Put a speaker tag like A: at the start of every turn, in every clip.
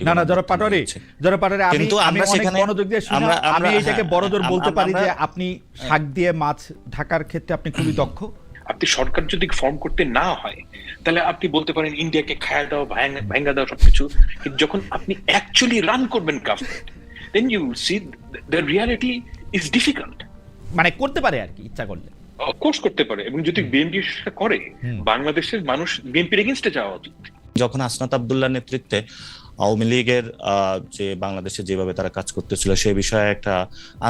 A: না না যারা পাটোয়ারি যারা পাটোয়ারি আমি আমি অনেক মনোযোগ দিয়ে শুনে আমি
B: আমরা-
A: এইটাকে
B: হ্যাঁ,
A: বড়জোর বলতে পারি যে আপনি শাক দিয়ে মাছ ঢাকার ক্ষেত্রে আপনি খুবই দক্ষ।
C: আপনি সরকার যদি ফর্ম করতে না হয় তাহলে আপনি বলতে পারেন ইন্ডিয়াকে খায়া দাও ভাঙ- ভাঙা দাও সবকিছু। কিন্তু যখন আপনি অ্যাকচুয়ালি রান করবেন government then you see the reality is difficult
A: মানে করতে পারে আর কি ইচ্ছা করলে।
C: অফকোর্স করতে পারে এবং যদি বিএনপি করে বাংলাদেশের মানুষ বিএনপির এগেনস্টে যাওয়া উচিত।
B: যখন আসনাত আবদুল্লাহ নেতৃত্বে আওয়ামী লীগের যে বাংলাদেশে যেভাবে তারা কাজ করতেছিল সেই বিষয়ে একটা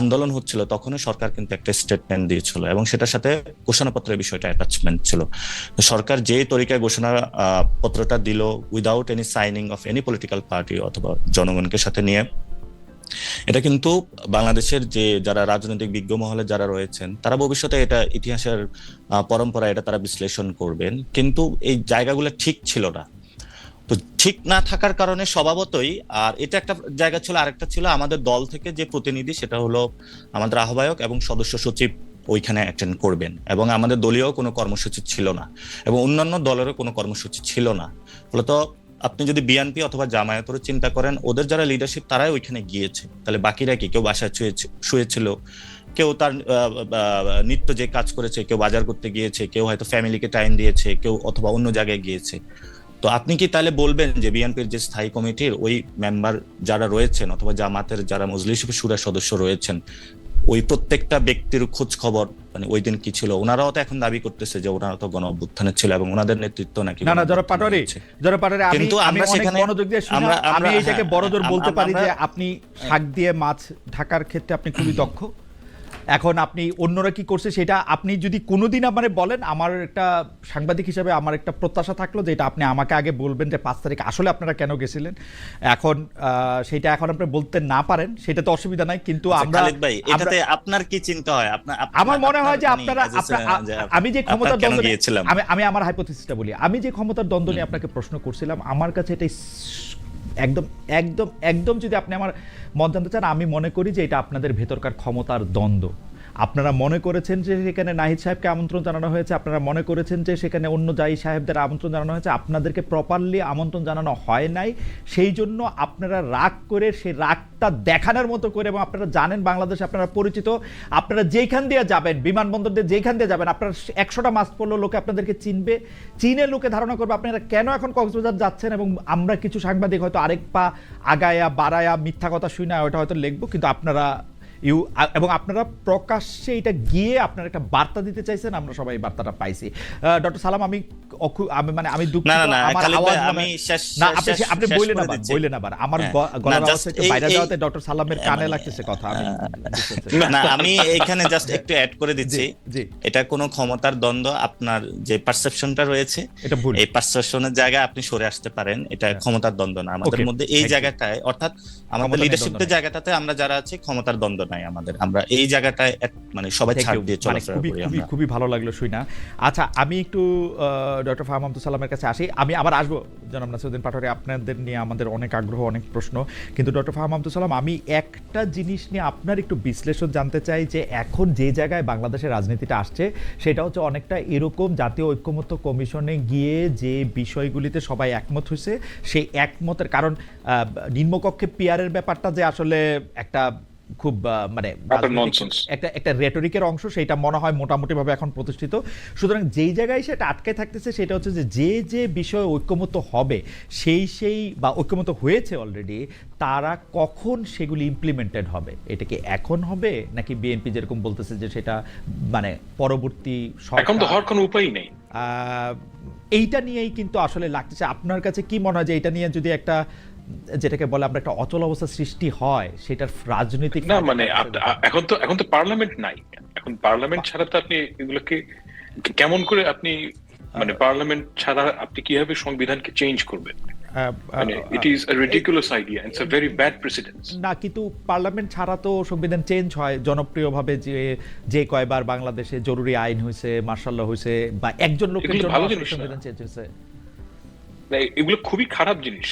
B: আন্দোলন হচ্ছিল তখনই সরকার কিন্তু একটা স্টেটমেন্ট দিয়েছিল এবং সেটার সাথে ঘোষণাপত্রের বিষয়টা অ্যাটাচমেন্ট ছিল। সরকার যে তরিকায় ঘোষণা পত্রটা দিল without any signing off any political party অথবা জনগণকে সাথে নিয়ে, এটা কিন্তু বাংলাদেশের যে যারা রাজনৈতিক বিজ্ঞ মহলে যারা রয়েছেন, তারা ভবিষ্যতে এটা ইতিহাসের পরম্পরা, এটা তারা বিশ্লেষণ করবেন। কিন্তু এই জায়গাগুলো ঠিক ছিল না। তো ঠিক না থাকার কারণে স্বভাবতই, আর এটা একটা জায়গা ছিল, আরেকটা ছিল আমাদের দল থেকে যে প্রতিনিধি সেটা হলো আমাদের আহ্বায়ক এবং সদস্য সচিব ওইখানে অ্যাটেন্ড করবেন। এবং আমাদের দলীয় কোনো কর্মসূচি ছিল না এবং অন্যান্য দলেরও কোনো কর্মসূচি ছিল না। ফলত আপনি যদি বিএনপি অথবা জামায়াতের চিন্তা করেন, ওদের যারা লিডারশিপ তারাই ওইখানে গিয়েছে। তাহলে বাকিরা কি? কেউ বাসায় শুয়েছে- শুয়েছিল, কেউ তার নিত্য যে কাজ করেছে, কেউ বাজার করতে গিয়েছে, কেউ হয়তো ফ্যামিলিকে টাইম দিয়েছে, কেউ অথবা অন্য জায়গায় গিয়েছে। তো আপনি কি তাহলে বলবেন যে বিএনপির যে স্থায়ী কমিটির ওই মেম্বার যারা রয়েছেন অথবা জামাতের যারা মজলিস সুরের সদস্য রয়েছেন ওই প্রত্যেকটা ব্যক্তির খোঁজ খবর মানে ওই দিন কি ছিল? ওনারাও তো এখন দাবি করতেছে যে ওনারা তো গণ অভ্যুত্থানে ছিল এবং ওনাদের নেতৃত্ব নাকি
A: না না যারা পাটোয়ারি যারা পাটোয়ারি আমি
B: কিন্তু
A: আমি
B: আমরা সেখানে-
A: মনোযোগ দিয়ে
B: আমরা-
A: আমি এইটাকে
B: হ্যাঁ,
A: বড়জোর বলতে পারি যে আপনি শাক দিয়ে মাছ ঢাকার ক্ষেত্রে আপনি খুবই দক্ষ। এখন আপনি অন্যরা কি করছে সেটা আপনি যদি কোনোদিন আমারে বলেন আমার একটা সাংবাদিক হিসাবে আমার একটা প্রত্যাশা থাকল যে এটা আপনি আমাকে আগে বলবেন যে পাঁচ তারিখ আসলে আপনারা কেন গেছিলেন। এখন আহ, সেটা এখন আপনি বলতে না পারেন সেটা তো অসুবিধা নাই কিন্তু
B: আচ্ছা,
A: আমরা
B: ভাই এটাতে আপনার কি চিন্তা হয়? আপনার
A: আমার মনে হয় যে
B: আপনারা মানে
A: আমি যে ক্ষমতার দ্বন্দ্ব আমি আমি আমার হাইপোথিসিসটা বলি। আমি যে ক্ষমতার দ্বন্দ্ব নিয়ে আপনাকে প্রশ্ন করছিলাম আমার কাছে এটা একদম একদম একদম যদি আপনি আমার মত জানতে চান, আমি মনে করি যে এটা আপনাদের ভেতরকার ক্ষমতার দ্বন্দ্ব। আপনারা মনে করেছেন যে সেখানে নাহিদ সাহেবকে আমন্ত্রণ জানানো হয়েছে? আপনারা মনে করেছেন যে সেখানে অন্য জাই সাহেবদের আমন্ত্রণ জানানো হয়েছে? আপনাদেরকে প্রপারলি আমন্ত্রণ জানানো হয় নাই। সেই জন্য আপনারা রাগ করে সেই রাগটা দেখানোর মতো করে এবং আপনারা জানেন বাংলাদেশে আপনারা পরিচিত। আপনারা যেইখান দিয়ে যাবেন, বিমানবন্দর দিয়ে যেইখান দিয়ে যাবেন, আপনারা একশোটা মাস পড়লেও লোকে আপনাদেরকে চিনবে। চীনে লোকে ধারণা করবে, আপনারা কেন এখন কক্সবাজার যাচ্ছেন এবং আমরা কিছু সাংবাদিক হয়তো আরেক পা আগায়া, বাড়ায়া মিথ্যা কথা শুনে ওটা হয়তো লিখব, কিন্তু আপনারা ইউ এবং আপনারা প্রকাশ্যে এটা গিয়ে আপনারা একটা বার্তা দিতে চাইছেন আমরা সবাই বার্তাটা পাইছি। ডক্টর সালাম আমি আমি মানে আমি দুঃখিত
B: না, না, না,
A: আমার আওয়াজ
B: আমি
A: না আপনি আপনি বললেন আবার বললেন আবার আমার
B: হ্যাঁ।
A: গ- গলার আওয়াজ একটু বাইরে যাওয়াতে ডক্টর সালামের কানে
B: মানে-
A: লাগতেছে কথা আমি
B: না আমি এখানে জাস্ট একটু অ্যাড করে দিচ্ছি। এটা কোনো ক্ষমতার দ্বন্দ্ব আপনার যে পারসেপশনটা রয়েছে
A: এটা ভুল।
B: এই পারসেপশনের জায়গায় আপনি সরে আসতে পারেন এটা ক্ষমতার দ্বন্দ্ব না। আমাদের মধ্যে এই জায়গাটায় অর্থাৎ আমাদের লিডারশিপের জায়গাটাতে আমরা যারা আছি ক্ষমতার দ্বন্দ্ব নাই আমাদের। আমরা এই জায়গাটায় এক- মানে সবাই ছাড় দিয়ে
A: মানে
B: চলাফেরা
A: খুবই
B: করি
A: খুবই খুবই ভালো লাগল শুই না আচ্ছা আমি একটু ডক্টর ফাহাম আব্দুল সালামের কাছে আসি। আমি আবার আসব জনাব নাসিরুদ্দিন পাটোয়ারি। আপনাদের নিয়ে আমাদের অনেক আগ্রহ অনেক প্রশ্ন। কিন্তু ডক্টর ফাহাম আব্দুল সালাম আমি একটা জিনিস নিয়ে আপনার একটু বিশ্লেষণ জানতে চাই যে এখন যে জায়গায় বাংলাদেশের রাজনীতিটা আসছে সেটা হচ্ছে অনেকটা এরকম জাতীয় ঐক্যমত্য কমিশনে গিয়ে যে বিষয়গুলিতে সবাই একমত হয়েছে সেই একমতের কারণ আহ, নিম্নকক্ষে পিয়ারের ব্যাপারটা যে আসলে একটা খুব মানে. একটা একটা রেটরিকের অংশ সেটা মনে হয় মোটামুটিভাবে এখন প্রতিষ্ঠিত। সুতরাং যেই জায়গায় সেটা আটকে থাকতেছে সেটা হচ্ছে যে যে যে বিষয়ে ঐক্যমত হবে সেই সেই বা ঐক্যমত হয়েছে অলরেডি তারা কখন সেগুলি ইমপ্লিমেন্টেড হবে? এটা কি এখন হবে? নাকি বিএনপি যেরকম বলতেছে যে সেটা মানে পরবর্তী
C: এখন তো হওয়ার কোনো উপায় নেই।
A: এইটা নিয়েই কিন্তু আসলে লাগতেছে। আপনার কাছে কি মনে হয় যে এটা নিয়ে যদি একটা যেটাকে বলে আমরা একটা অচল অবস্থা সৃষ্টি হয় সেটার রাজনৈতিক
C: না মানে এখন তো এখন তো পার্লামেন্ট নাই। এখন পার্লামেন্ট ছাড়া তো আপনি এগুলোকে কেমন করে আপনি মানে পার্লামেন্ট ছাড়া আপনি কীভাবে সংবিধানকে চেঞ্জ করবেন? মানে
A: আহ,
C: it is a ridiculous idea it's a very bad precedence
A: না কিন্তু পার্লামেন্ট ছাড়া তো সংবিধান চেঞ্জ হয়। জনপ্রিয়ভাবে যে যে কয়বার বাংলাদেশে জরুরি আইন হয়েছে মার্শাল হয়েছে বা একজন লোকের জন্য সংবিধান চেঞ্জ হয়েছে।
C: এগুলো খুবই খারাপ জিনিস।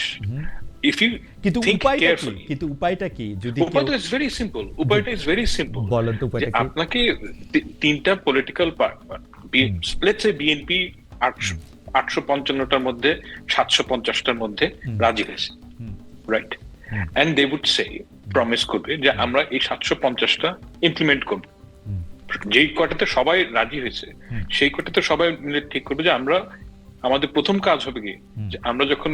C: ইফ ইউ
A: কিন্তু উপায়টা কি? কিন্তু উপায়টা কি? যদি
C: উপায়টা ইজ ভেরি সিম্পল উপায়টা ইজ ভেরি সিম্পল
A: বলেন তো উপায়টা কি?
C: আপনাকে তিনটা পলিটিক্যাল স্প্লেট বিএনপি আটশো আটশো পঞ্চান্নটার মধ্যে সাতশো পঞ্চাশটার মধ্যে রাজি হয়েছে। Right and they would say promise করবে যে আমরা এই সাতশো পঞ্চাশটা ইমপ্লিমেন্ট করব। যেই কটাতে সবাই রাজি হয়েছে সেই কটাতে সবাই মিলে ঠিক করবে যে আমরা আমাদের প্রথম কাজ হবে কি? যে আমরা যখন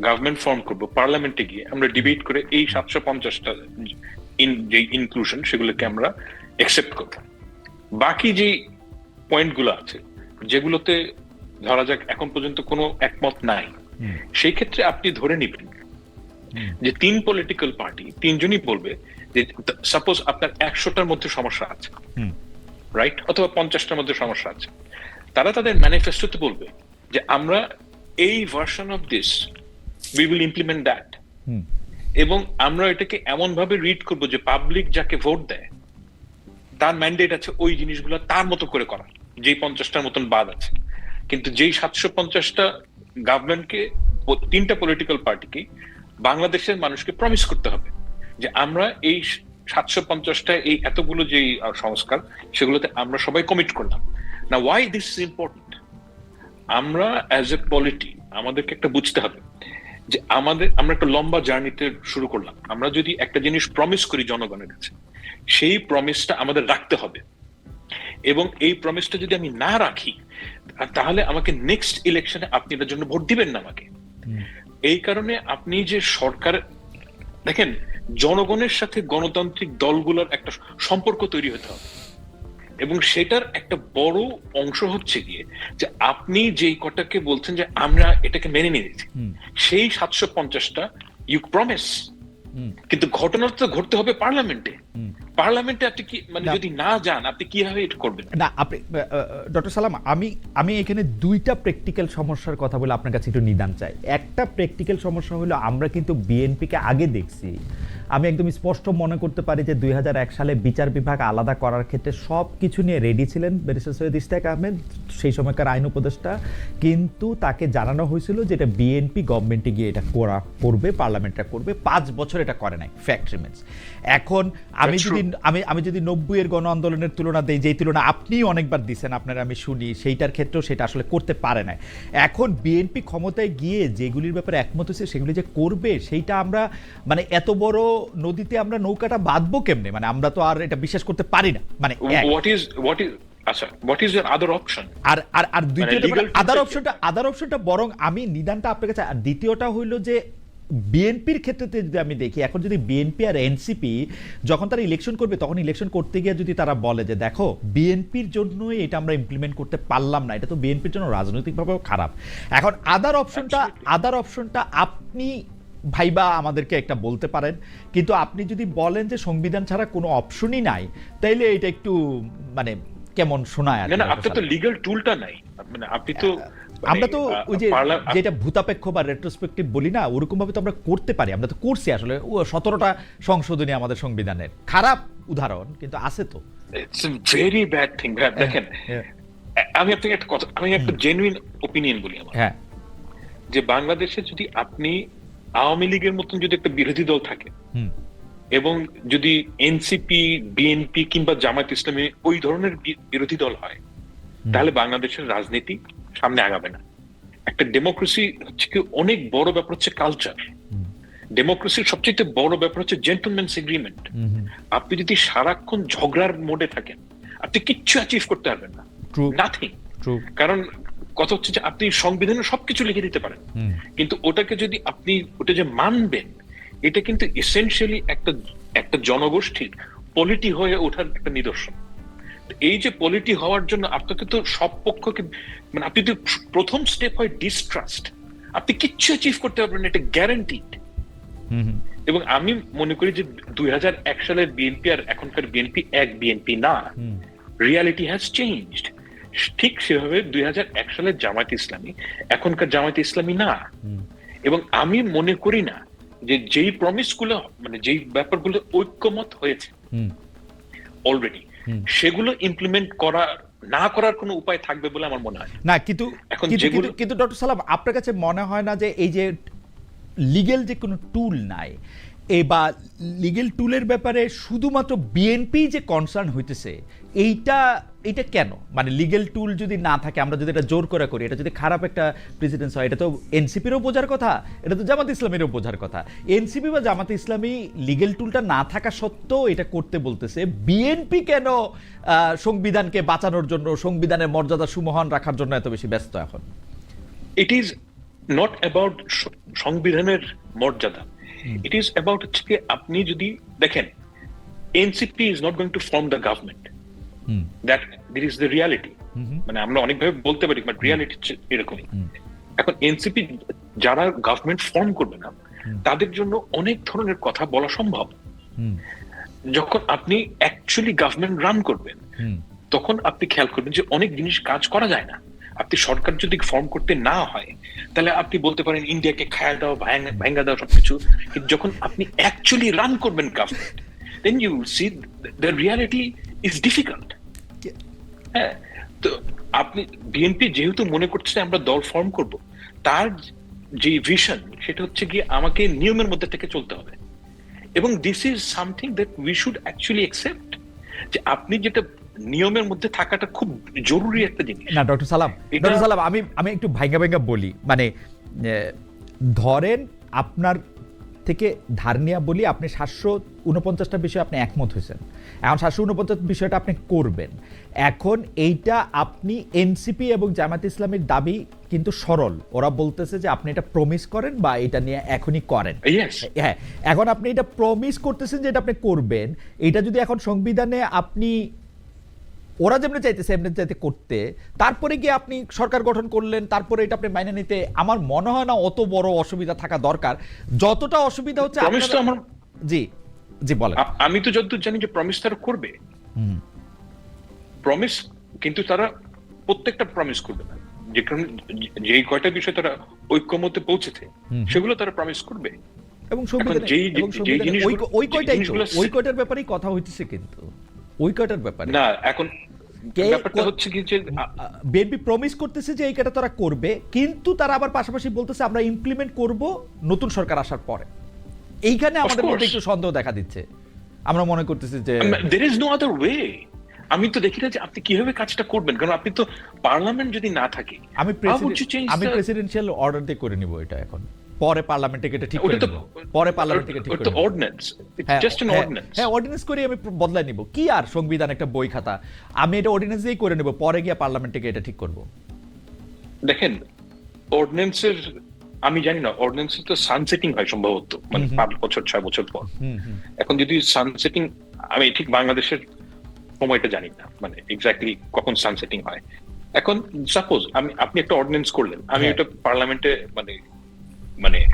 C: গভর্নমেন্ট ফর্ম করব পার্লামেন্টে গিয়ে আমরা ডিবেট করে এই সাতশো পঞ্চাশটা যে ইনক্লুশন সেগুলোকে আমরা একসেপ্ট করব। বাকি যে পয়েন্টগুলো আছে যেগুলোতে ধরা যাক এখন পর্যন্ত কোনো একমত নাই সেই ক্ষেত্রে আপনি ধরে নিবেন যে তিন পলিটিক্যাল পার্টি তিনজনই বলবে যে সাপোজ আপনার একশোটার মধ্যে সমস্যা আছে রাইট অথবা পঞ্চাশটার মধ্যে সমস্যা আছে। তারা তাদের ম্যানিফেস্টোতে বলবে যে আমরা এই version of this we will implement that এবং আমরা এটাকে এমন ভাবে রিড করব যে পাবলিক যাকে ভোট দেয় তার ম্যান্ডেট আছে ওই জিনিসগুলো তার মতো করে করা যেই পঞ্চাশটার মতন বাদ আছে। কিন্তু যেই সাতশো পঞ্চাশটা গভর্নমেন্টকে তিনটা পলিটিক্যাল পার্টিকে বাংলাদেশের মানুষকে প্রমিস করতে হবে যে আমরা এই সাতশো পঞ্চাশটা এই এতগুলো যে সংস্কার সেগুলোতে আমরা সবাই কমিট করলাম। না ওয়াই দিস ইজ ইম্পর্টেন্ট আমরা অ্যাজ এ পলিটি আমাদেরকে একটা বুঝতে হবে যে আমাদের আমরা একটা লম্বা জার্নিতে শুরু করলাম। আমরা যদি একটা জিনিস প্রমিস করি জনগণের কাছে সেই প্রমিসটা আমাদের রাখতে হবে। এবং এই প্রমিসটা যদি আমি না রাখি তাহলে আমাকে নেক্সট ইলেকশনে আপনি এটার জন্য ভোট দিবেন না আমাকে। এই কারণে আপনি যে সরকার দেখেন জনগণের সাথে গণতান্ত্রিক দলগুলোর একটা সম্পর্ক তৈরি হতে হবে। এবং সেটার একটা বড় অংশ হচ্ছে গিয়ে যে আপনি যেই কটাকে বলছেন যে আমরা এটাকে মেনে নিয়েছি। সেই সাতশো পঞ্চাশটা ইউ প্রমিস কিন্তু ঘটনা তো ঘটতে হবে পার্লামেন্টে। পার্লামেন্টে আপনি কি মানে যদি না যান আপনি কীভাবে এটা করবেন?
A: না আপনি ডক্টর সালাম আমি আমি এখানে দুইটা প্র্যাকটিক্যাল সমস্যার কথা বলে আপনার কাছে একটু নিদান চাই। একটা প্র্যাকটিক্যাল সমস্যা হলো আমরা কিন্তু বিএনপিকে আগে দেখছি। আমি একদম স্পষ্ট মনে করতে পারি যে দুই হাজার এক সালে বিচার বিভাগ আলাদা করার ক্ষেত্রে সব কিছু নিয়ে রেডি ছিলেন ব্যারিস্টার সৈয়দ ইস্তাক আহমেদ সেই সময়কার আইন উপদেষ্টা। কিন্তু তাকে জানানো হয়েছিল যে এটা বিএনপি গভর্নমেন্টে গিয়ে এটা করা করবে পার্লামেন্টটা করবে। পাঁচ বছর এটা করে নাই ফ্যাক্ট রিমেন্স এখন আমি যদি আমি আমি যদি নব্বই এর গণ আন্দোলনের তুলনা দিই যেই তুলনা আপনি অনেকবার দিছেন আপনারা আমি শুনি সেইটার ক্ষেত্রেও সেটা আসলে করতে পারে না এখন বিএনপি ক্ষমতায় গিয়ে যেগুলির ব্যাপারে একমত হয়েছে সেগুলি যে করবে সেইটা আমরা মানে এত বড় নদীতে আমরা নৌকাটা বাঁধবো কেমনে? মানে আমরা তো আর এটা বিশ্বাস করতে পারি না। মানে
C: হোয়াট ইজ হোয়াট ইজ আচ্ছা what is your other option
A: আর আর আর দ্বিতীয়টা আদার অপশনটা আদার অপশনটা বরং আমি নিদানটা আপনার কাছে আর দ্বিতীয়টা হইল যে বিএনপির ক্ষেত্রে যদি আমি দেখি এখন যদি বিএনপি আর এনসিপি যখন তারা ইলেকশন করবে তখন ইলেকশন করতে গিয়ে যদি তারা বলে যে দেখো বিএনপির জন্যই এটা আমরা ইমপ্লিমেন্ট করতে পারলাম না এটা তো বিএনপির জন্য রাজনৈতিকভাবেও খারাপ। এখন আদার অপশনটা আদার অপশনটা আপনি ভাইবা আমাদেরকে একটা বলতে পারেন। কিন্তু আপনি যদি বলেন যে সংবিধান ছাড়া কোনো অপশনই নাই তাইলে এটা একটু মানে কেমন শোনায় আর
C: না
A: কি,
C: না
A: ডক্টর
C: আপনার তো লিগ্যাল টুলটা নাই। মানে আপনি তো মানে,
A: আমরা তো ওই যে যেটা ভূতাপেক্ষ বা রেট্রোস্পেক্টিভ বলি না ওরকম ভাবে তো আমরা করতে পারি। আমরা তো করছি আসলে। ও সতেরোটা সংশোধনী আমাদের সংবিধানের। খারাপ উদাহরণ কিন্তু আছে তো।
C: ইটস ভেরি ব্যাড থিং দেখেন
A: হ্যাঁ,
C: আমি আপনাকে একটা কথা আমি একটা জেনুইন ওপিনিয়ন বলি আমার।
A: হ্যাঁ।
C: যে বাংলাদেশে যদি আপনি আওয়ামী লীগের মতন যদি একটা বিরোধী দল থাকে এবং যদি এনসিপি বিএনপি কিংবা জামাত ইসলামী ওই ধরনের বিরোধী দল হয় তাহলে বাংলাদেশের রাজনীতি সামনে আগাবে না। একটা ডেমোক্রেসি হচ্ছে কি অনেক বড় ব্যাপার হচ্ছে কালচার ডেমোক্রেসির সবচেয়ে বড় ব্যাপার হচ্ছে জেন্টলম্যানস এগ্রিমেন্ট আপনি যদি সারাক্ষণ ঝগড়ার মোডে থাকেন আপনি কিচ্ছু অ্যাচিভ করতে পারবেন না। নাথিং কারণ কথা হচ্ছে যে আপনি সংবিধানে সবকিছু লিখে দিতে পারেন। কিন্তু ওটাকে যদি আপনি ওটা যে মানবেন এটা কিন্তু এসেনশিয়ালি একটা একটা জনগোষ্ঠীর পলিটি হয়ে ওঠার একটা নিদর্শন। এই যে পলিটি হওয়ার জন্য আপনাকে তো সব পক্ষকে মানে আপনি তো প্রথম স্টেপ হয় ডিস্ট্রাস্ট আপনি কিচ্ছু অ্যাচিভ করতে পারবেন এটা গ্যারান্টিড এবং আমি মনে করি যে দুই হাজার এক সালের বিএনপি আর এখনকার বিএনপি এক বিএনপি না। রিয়ালিটি হ্যাজ চেঞ্জড ঠিক সেভাবে দুই সালের জামায়াত ইসলামী এখনকার জামায়াত ইসলামী না। এবং আমি মনে করি না যে যেই প্রমিসগুলো মানে যেই ব্যাপারগুলো ঐক্যমত হয়েছে অলরেডি সেগুলো ইমপ্লিমেন্ট করা না করার কোনো উপায় থাকবে বলে আমার মনে হয়
A: না। কিন্তু
C: এখন
A: কিন্তু
C: যেগুলো-
A: কিন্তু ডক্টর সালাম আপনার কাছে মনে হয় না যে এই যে লিগেল যে কোনো টুল নাই এ বা লিগেল টুলের ব্যাপারে শুধুমাত্র বিএনপি যে কনসার্ন হইতেছে, এইটা এইটা কেন? মানে লিগেল টুল যদি না থাকে, আমরা যদি এটা জোর করে করি, এটা যদি খারাপ একটা প্রেসিডেন্স হয়, এটা তো এনসিপিরও বোঝার কথা, এটা তো জামাত ইসলামেরও বোঝার কথা। এনসিপি বা জামাত ইসলামী লিগেল টুলটা না থাকা সত্ত্বেও এটা করতে বলতেছে বিএনপি কেন সংবিধানকে বাঁচানোর জন্য, সংবিধানের মর্যাদা সুমহান রাখার জন্য এত বেশি ব্যস্ত এখন?
C: ইট ইজ নট অ্যাবাউট সংবিধানের মর্যাদা। ইট ইজ অ্যাবাউট হচ্ছে কি আপনি যদি দেখেন NCP is not going to form the government that it is the reality মানে আমরা অনেকভাবে বলতে পারি বাট রিয়ালিটি এরকমই। এখন এনসিপি যারা গভর্নমেন্ট ফর্ম করবে না তাদের জন্য অনেক ধরনের কথা বলা সম্ভব। যখন আপনি অ্যাকচুয়ালি গভর্নমেন্ট রান করবেন তখন আপনি খেয়াল করবেন যে অনেক জিনিস কাজ করা যায় না। আপনি সরকার যদি ফর্ম করতে না হয় তাহলে আপনি বলতে পারেন ইন্ডিয়াকে খায়া দাও ভাঙা- ভাঙ্গা দাও সবকিছু। যখন আপনি অ্যাকচুয়ালি রান করবেন government then you see the reality is difficult হ্যাঁ তো আপনি বিএনপি যেহেতু মনে করছে আমরা দল ফর্ম করব তার যে ভিশন সেটা হচ্ছে গিয়ে আমাকে নিয়মের মধ্যে থেকে চলতে হবে। এবং this is something that we should actually accept যে আপনি যেটা নিয়মের মধ্যে থাকাটা খুব জরুরি একটা জিনিস।
A: না ডক্টর সালাম ডক্টর সালাম আমি আমি একটু ভাইঙ্গা ভাইঙ্গা বলি। মানে ধরেন আপনার থেকে ধার নেওয়া বলি আপনি সাতশো উনপঞ্চাশটা বিষয়ে আপনি একমত হয়েছেন। এখন সাতশো উনপঞ্চাশ বিষয়টা আপনি করবেন। এখন এইটা আপনি এনসিপি এবং জামাত ইসলামের দাবি কিন্তু সরল। ওরা বলতেছে যে আপনি এটা প্রমিস করেন বা এটা নিয়ে এখনই করেন। হ্যাঁ এখন আপনি এটা প্রমিস করতেছেন যে এটা আপনি করবেন। এটা যদি এখন সংবিধানে আপনি ওরা যেমনি চাইতেছে এমনি চাইতে করতে তারপরে গিয়ে আপনি সরকার গঠন করলেন তারপরে এটা আপনি মাইনে নিতে আমার মনে হয় না অত বড় অসুবিধা থাকা দরকার। যতটা অসুবিধা হচ্ছে জি জি বলেন।
C: আমি তো যতদূর জানি যে প্রমিস তারা করবে। প্রমিস কিন্তু তারা প্রত্যেকটা প্রমিস করবে না। যে যেই কয়টা বিষয় তারা ঐক্যমতে পৌঁছেছে সেগুলো তারা প্রমিস করবে।
A: এবং ওই- কয়টাই ওই কয়টার ব্যাপারেই কথা হইতেছে কিন্তু। ওই কয়টার ব্যাপারে।
C: না এখন ব্যাপারটা হচ্ছে কি যে
A: বিএনপি প্রমিস করতেছে যে এই কাটা তারা করবে কিন্তু তারা আবার পাশাপাশি বলতেছে আমরা ইমপ্লিমেন্ট করব নতুন সরকার আসার পরে। এইখানে আমাদের মধ্যে একটু সন্দেহ দেখা দিচ্ছে। আমরা মনে করতেছি যে
C: there is no other way আমি তো দেখি না যে আপনি কীভাবে কাজটা করবেন কারণ আপনি তো পার্লামেন্ট যদি না থাকে
A: আমি প্রেসিডেন্ট আমি প্রেসিডেন্সিয়াল অর্ডার দিয়ে করে নিব এটা এখন। পরে পার্লামেন্টে এটা ঠিক করে
C: ওটা
A: নিব। পরে পার্লামেন্টে ঠিক করে
C: অর্ডিন্যান্স
A: হ্যাঁ,
C: জাস্ট অ্যান
A: হ্যাঁ,
C: অর্ডিন্যান্স
A: হ্যাঁ অর্ডিন্যান্স করে আমি বদলাই নিব। কি আর সংবিধান একটা বই খাতা? আমি এটা অর্ডিন্যান্স দিয়েই করে নেব পরে গিয়ে পার্লামেন্টে গিয়ে এটা ঠিক করব।
C: দেখেন অর্ডিন্যান্সের আমি জানি না অর্ডিন্যান্সের তো সানসেটিং হয় সম্ভবত মানে পাঁচ বছর ছয় বছর পর। এখন যদি সানসেটিং আমি ঠিক বাংলাদেশের সময়টা জানি না মানে এক্স্যাক্টলি কখন সানসেটিং হয়। এখন সাপোজ আমি আপনি একটা অর্ডিন্যান্স করলেন আমি
A: হ্যাঁ।
C: এটা পার্লামেন্টে মানে মানে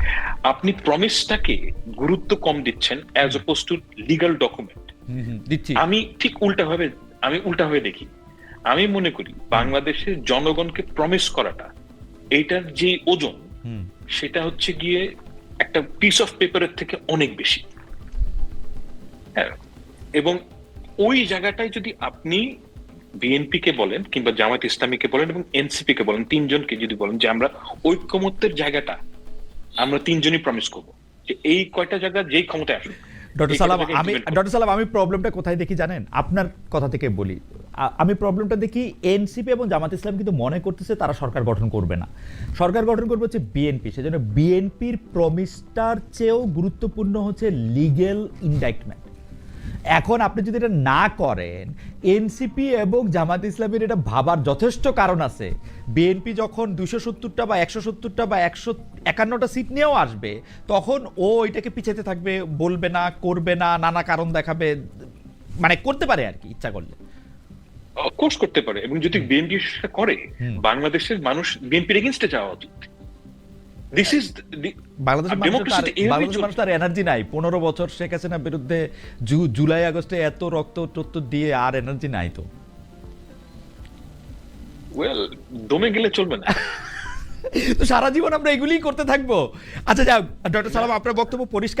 C: আপনি প্রমিসটাকে গুরুত্ব কম দিচ্ছেন as oppose to legal document আমি ঠিক উল্টা ভাবে আমি উল্টা ভাবে দেখি। আমি মনে করি বাংলাদেশের জনগণকে প্রমিস করাটা এইটার যে ওজন সেটা হচ্ছে গিয়ে একটা পিস অফ পেপারের থেকে অনেক বেশি। হ্যাঁ এবং ওই জায়গাটায় যদি আপনি বিএনপি কে বলেন কিংবা জামাত ইসলামীকে বলেন এবং এনসিপি কে বলেন তিনজনকে যদি বলেন যে আমরা ঐক্যমত্যের জায়গাটা আমরা তিনজনই প্রমিস করব যে এই কয়টা জায়গা যেই ক্ষমতায় আসুক
A: ডক্টর সালাম আমি ডক্টর সালাম আমি প্রবলেমটা কোথায় দেখি জানেন? আপনার কথা থেকে বলি। আমি প্রবলেমটা দেখি এনসিপি এবং জামাত ইসলাম কিন্তু মনে করতেছে তারা সরকার গঠন করবে না। সরকার গঠন করবে হচ্ছে বিএনপি। সেজন্য বিএনপির প্রমিসটার চেয়েও গুরুত্বপূর্ণ হচ্ছে লিগেল ইন্ডাইটমেন্ট এখন আপনি যদি এটা না করেন এনসিপি এবং জামাত ইসলামের এটা ভাবার যথেষ্ট কারণ আছে। বিএনপি যখন দুশো সত্তরটা বা একশো সত্তরটা বা একশো একান্নটা সিট নিয়েও আসবে তখন ও এটাকে পিছাতে থাকবে বলবে না করবে না নানা কারণ দেখাবে মানে করতে পারে আর কি ইচ্ছা করলে।
C: কোর্স করতে পারে। এবং যদি বিএনপি করে বাংলাদেশের মানুষ বিএনপির এগেনস্টে যাওয়া উচিত। দিস ইজ
A: বাংলাদেশের। মানুষ এনার্জি নাই। পনেরো বছর শেখ হাসিনার বিরুদ্ধে জুলাই আগস্টে এত রক্ত দিয়ে আর এনার্জি নাই তো।
C: ওয়েল দমে গেলে চলবে না।
A: তো সারা জীবন আমরা এগুলিই করতে থাকব। আচ্ছা যাক ডক্টর সালাম আপনার বক্তব্য পরিষ্কার?